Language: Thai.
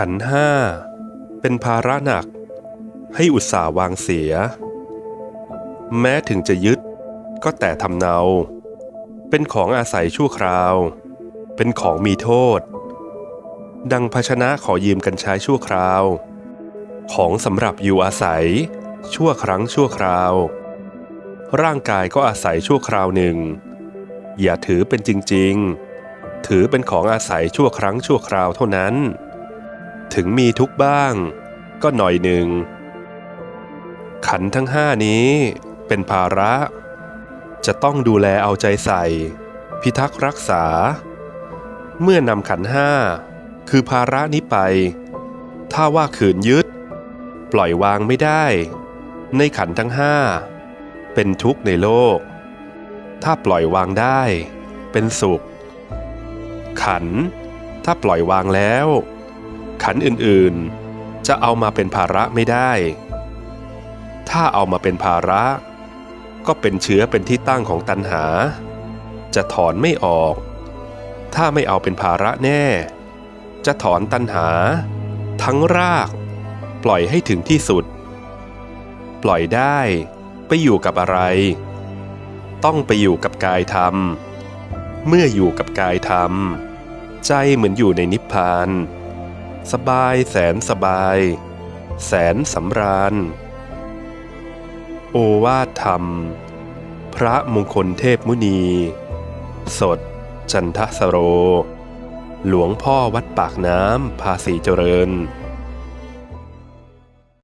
ขันห้าเป็นภาระหนัก ให้อุตส่าห์วางเสีย แม้ถึงจะยึดก็แต่ทำเนา เป็นของอาศัยชั่วคราว เป็นของมีโทษ ดังภาชนะขอยืมกันใช้ชั่วคราว ของสำหรับอยู่อาศัย ชั่วครั้งชั่วคราว ร่างกายก็อาศัยชั่วคราวหนึ่ง อย่าถือเป็นจริง ๆ ถือเป็นของอาศัยชั่วครั้งชั่วคราวเท่านั้น ถึงมีทุกบ้าง ก็หน่อยหนึ่ง ขันทั้งห้านี้เป็นภาระ จะต้องดูแลเอาใจใส่ พิทักษ์รักษา เมื่อนำขันห้าคือภาระนี้ไป ถ้าว่าขืนยึด ปล่อยวางไม่ได้ ในขันทั้งห้าเป็นทุกข์ในโลก ถ้าปล่อยวางได้ เป็นสุข ขัน ถ้าปล่อยวางแล้ว ขันธ์อื่นๆ จะเอามาเป็นภาระไม่ได้ ถ้าเอามาเป็นภาระ ก็เป็นเชื้อเป็นที่ตั้งของตัณหา จะถอนไม่ออก ถ้าไม่เอาเป็นภาระแน่ จะถอนตัณหา ทั้งราก ปล่อยให้ถึงที่สุด ปล่อยได้ไปอยู่กับอะไร ต้องไปอยู่กับกายธรรม เมื่ออยู่กับกายธรรม ใจเหมือนอยู่ในนิพพาน สบายแสนสบาย แสนสำราญ โอวาทธรรม พระมงคลเทพมุนี สด จันทสโร หลวงพ่อวัดปากน้ำภาษีเจริญ